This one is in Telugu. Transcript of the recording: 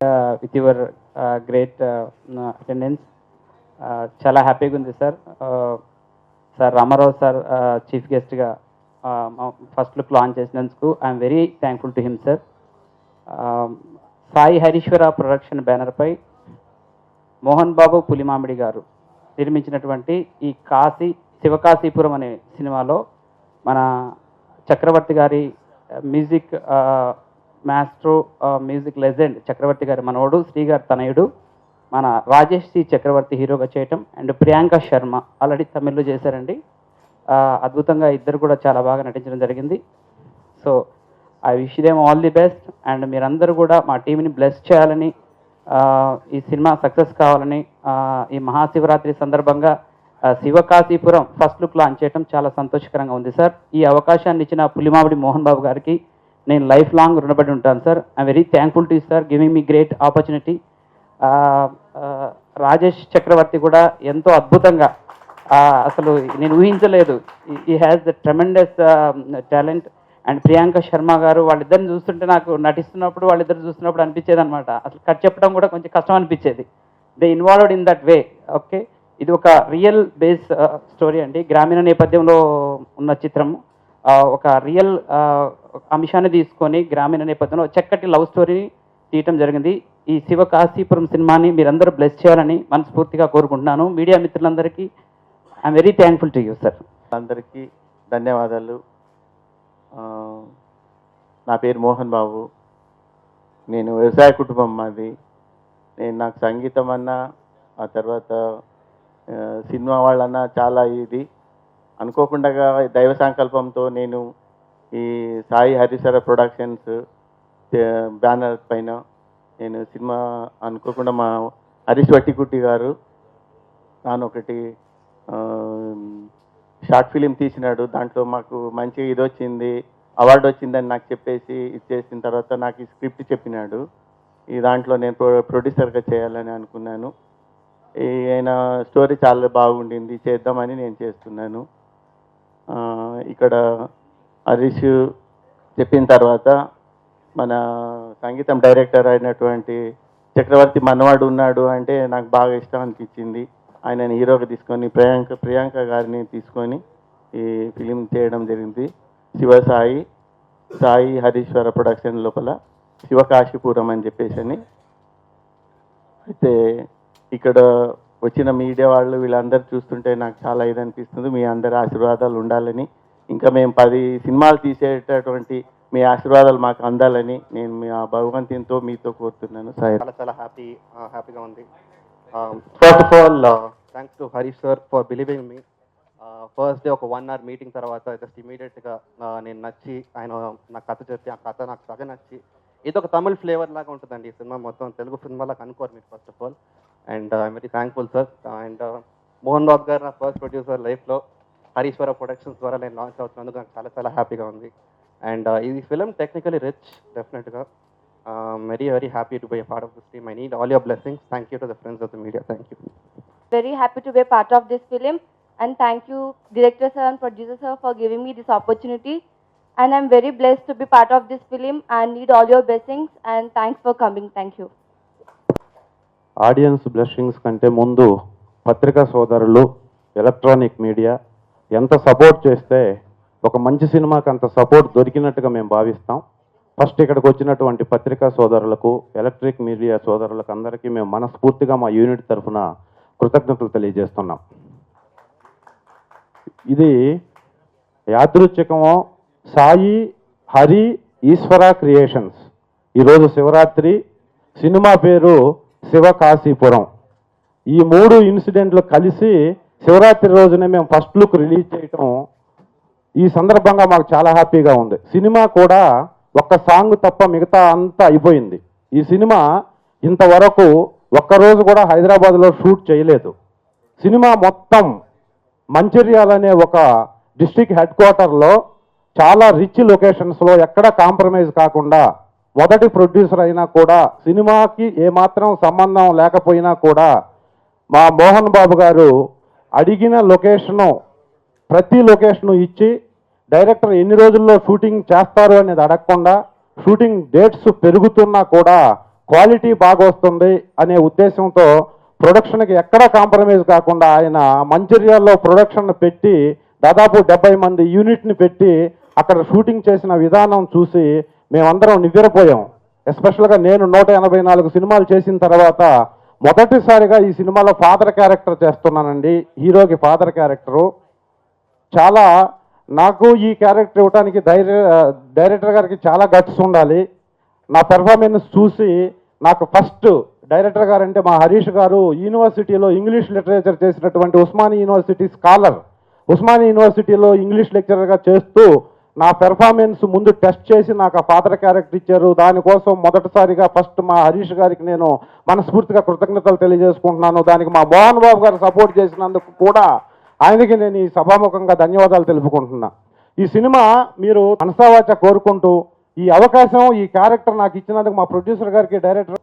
With your great attendance చాలా హ్యాపీగా ఉంది sir. Uh, sir Ramarao sir chief గెస్ట్గా ఫస్ట్ లుక్ లాంచ్ చేసినందుకు I'm very thankful to him sir Sai Harishwara production బ్యానర్పై మోహన్ బాబు పులిమామిడి గారు నిర్మించినటువంటి ఈ కాశీ శివకాశీపురం అనే సినిమాలో మన చక్రవర్తి గారి uh, music maestro music legend Chakravarthy గారి మనవడు శ్రీ గారి తనయుడు మన రాజేష్ సి చక్రవర్తి హీరోగా చేయటం అండ్ ప్రియాంక శర్మ ఆల్రెడీ తమిళ్ళో చేశారండి. అద్భుతంగా ఇద్దరు కూడా చాలా బాగా నటించడం జరిగింది. So I wish them all the best and మీరందరూ కూడా మా టీంని బ్లెస్ చేయాలని ఈ సినిమా సక్సెస్ కావాలని ఈ మహాశివరాత్రి సందర్భంగా శివకాశీపురం ఫస్ట్ లుక్ లాంచ్ చేయడం చాలా సంతోషకరంగా ఉంది సార్. ఈ అవకాశాన్ని ఇచ్చిన పులిమావిడి మోహన్ బాబు గారికి నేను లైఫ్ లాంగ్ రుణపడి ఉంటాను sir. I very thankful to sir giving me great opportunity. Rajesh Chakravarthy కూడా ఎంతో అద్భుతంగా అసలు నేను ఊహించలేదు. ఈ has the tremendous talent and Priyanka Sharma గారు వాళ్ళిద్దరిని చూస్తుంటే నాకు నటిస్తున్నప్పుడు వాళ్ళిద్దరు చూస్తున్నప్పుడు అనిపించేది అనమాట అసలు కట్ చెప్పడం కూడా కొంచెం కష్టం అనిపించేది. They involved in that way okay ఇది ఒక రియల్ బేస్ స్టోరీ అండి. గ్రామీణ నేపథ్యంలో ఉన్న చిత్రము. ఒక రియల్ అంశాన్ని తీసుకొని గ్రామీణ నేపథ్యంలో చక్కటి లవ్ స్టోరీని తీయటం జరిగింది. ఈ శివ కాశీపురం సినిమాని మీరందరూ బ్లెస్ చేయాలని మనస్ఫూర్తిగా కోరుకుంటున్నాను. మీడియా మిత్రులందరికీ I'm very thankful to you sir అందరికీ ధన్యవాదాలు. నా పేరు మోహన్ బాబు. నేను వ్యవసాయ కుటుంబం మాది. నేను నాకు సంగీతం అన్నా ఆ తర్వాత సినిమా వాళ్ళన్నా చాలా ఇది. అనుకోకుండా దైవ సంకల్పంతో నేను ఈ సాయి హరిశర ప్రొడక్షన్స్ బ్యానర్ పైన నేను సినిమా అనుకోకుండా మా హరీష్ వట్టికుట్టి గారు తాను ఒకటి షార్ట్ ఫిలిం తీసినాడు. దాంట్లో మాకు మంచి ఇది వచ్చింది అవార్డు వచ్చిందని నాకు చెప్పేసి ఇచ్చేసిన తర్వాత నాకు ఈ స్క్రిప్ట్ చెప్పినాడు. ఈ దాంట్లో నేను ప్రొ ప్రొడ్యూసర్గా చేయాలని అనుకున్నాను. ఈయన స్టోరీ చాలా బాగుండింది చేద్దామని నేను చేస్తున్నాను. ఇక్కడ హరీష్ చెప్పిన తర్వాత మన సంగీతం డైరెక్టర్ అయినటువంటి చక్రవర్తి మనవాడు ఉన్నాడు అంటే నాకు బాగా ఇష్టం అనిపించింది. ఆయనని హీరోగా తీసుకొని ప్రియాంక ప్రియాంక గారిని తీసుకొని ఈ ఫిలిం చేయడం జరిగింది. శివసాయి సాయి హరీశ్వర ప్రొడక్షన్ లోపల శివకాశీపురం అని చెప్పేసి అని. అయితే ఇక్కడ వచ్చిన మీడియా వాళ్ళు వీళ్ళందరూ చూస్తుంటే నాకు చాలా ఇది అనిపిస్తుంది. మీ అందరి ఆశీర్వాదాలు ఉండాలని ఇంకా మేము పది సినిమాలు తీసేటటువంటి మీ ఆశీర్వాదాలు మాకు అందాలని నేను మీ ఆ భగవంతునితో మీతో కోరుతున్నాను. సార్ చాలా చాలా హ్యాపీ హ్యాపీగా ఉంది. First of all thanks to Harish sir for believing me first day ఒక వన్ అవర్ మీటింగ్ తర్వాత జస్ట్ ఇమీడియట్గా uh, నేను నచ్చి ఆయన నా కథ చెప్పి ఆ కథ నాకు సగ నచ్చి ఇది ఒక తమిళ్ ఫ్లేవర్ లాగా ఉంటుందండి ఈ సినిమా మొత్తం. తెలుగు సినిమా లాగా అనుకోరు మీరు first of all and I'm very thankful sir and Mohan Babu గారు నా ఫస్ట్ ప్రొడ్యూసర్ లైఫ్లో హరీశ్వర ప్రొడక్షన్స్ ద్వారా నేను లాంచ్ అవుతున్నందుకు నాకు చాలా చాలా హ్యాపీగా ఉంది. అండ్ ఇది ఫిలిం టెక్నికలీ రిచ్ డెఫినెట్గా very very happy to be part of this team I need all your blessings thank you to the friends of the media thank you very happy to be part of this film and thank you director sir and producer sir for giving me this opportunity. And I'm very blessed to be part of this film and need all your blessings. And thanks for coming. Thank you. Audience blessings కంటే ముందు పత్రికా సోదరులు ఎలక్ట్రానిక్ మీడియా ఎంత సపోర్ట్ చేస్తే ఒక మంచి సినిమాకి అంత సపోర్ట్ దొరికినట్టుగా మేము భావిస్తాం ఫస్ట్ ఇక్కడికి వచ్చినటువంటి పత్రికా సోదరులకు ఎలక్ట్రిక్ మీడియా సోదరులకు అందరికీ మేము మనస్ఫూర్తిగా మా యూనిట్ తరఫున కృతజ్ఞతలు తెలియజేస్తున్నాం ఇది యాదృచ్ఛికమో సాయి హరి ఈశ్వర క్రియేషన్స్. ఈరోజు శివరాత్రి. సినిమా పేరు శివకాశీపురం. ఈ మూడు ఇన్సిడెంట్లు కలిసి శివరాత్రి రోజునే మేము ఫస్ట్ లుక్ రిలీజ్ చేయటం ఈ సందర్భంగా మాకు చాలా హ్యాపీగా ఉంది. సినిమా కూడా ఒక్క సాంగ్ తప్ప మిగతా అంతా అయిపోయింది. ఈ సినిమా ఇంతవరకు ఒక్కరోజు కూడా హైదరాబాద్లో షూట్ చేయలేదు. సినిమా మొత్తం మంచిర్యాల అనే ఒక డిస్ట్రిక్ట్ హెడ్ క్వార్టర్లో చాలా రిచ్ లొకేషన్స్లో ఎక్కడ కాంప్రమైజ్ కాకుండా మొదటి ప్రొడ్యూసర్ అయినా కూడా సినిమాకి ఏమాత్రం సంబంధం లేకపోయినా కూడా మా మోహన్ బాబు గారు అడిగిన లొకేషను ప్రతి లొకేషను ఇచ్చి డైరెక్టర్ ఎన్ని రోజుల్లో షూటింగ్ చేస్తారు అనేది అడగకుండా షూటింగ్ డేట్స్ పెరుగుతున్నా కూడా క్వాలిటీ బాగొస్తుంది అనే ఉద్దేశంతో ప్రొడక్షన్కి ఎక్కడ కాంప్రమైజ్ కాకుండా ఆయన మంచిర్యాల్లో ప్రొడక్షన్ పెట్టి దాదాపు డెబ్బై మంది యూనిట్ని పెట్టి అక్కడ షూటింగ్ చేసిన విధానం చూసి మేమందరం నివ్వెరపోయాం. ఎస్పెషల్గా నేను నూట ఎనభై నాలుగు సినిమాలు చేసిన తర్వాత మొదటిసారిగా ఈ సినిమాలో ఫాదర్ క్యారెక్టర్ చేస్తున్నానండి. హీరోకి ఫాదర్ క్యారెక్టరు చాలా నాకు ఈ క్యారెక్టర్ ఇవ్వడానికి డైరెక్టర్ గారికి చాలా గట్స్ ఉండాలి. నా పెర్ఫార్మెన్స్ చూసి నాకు ఫస్ట్ డైరెక్టర్ గారు అంటే మా హరీష్ గారు యూనివర్సిటీలో ఇంగ్లీష్ లిటరేచర్ చేసినటువంటి ఉస్మాని యూనివర్సిటీ స్కాలర్ ఉస్మాని యూనివర్సిటీలో ఇంగ్లీష్ లెక్చరర్గా చేస్తూ నా పెర్ఫార్మెన్స్ ముందు టెస్ట్ చేసి నాకు ఆ ఫాదర్ క్యారెక్టర్ ఇచ్చారు. దానికోసం మొదటిసారిగా ఫస్ట్ మా హరీష్ గారికి నేను మనస్ఫూర్తిగా కృతజ్ఞతలు తెలియజేసుకుంటున్నాను. దానికి మా మోహన్ బాబు గారు సపోర్ట్ చేసినందుకు కూడా ఆయనకి నేను ఈ సభాముఖంగా ధన్యవాదాలు తెలుపుకుంటున్నా. ఈ సినిమా మీరు మనసావాచ కోరుకుంటూ ఈ అవకాశం ఈ క్యారెక్టర్ నాకు ఇచ్చినందుకు మా ప్రొడ్యూసర్ గారికి డైరెక్టర్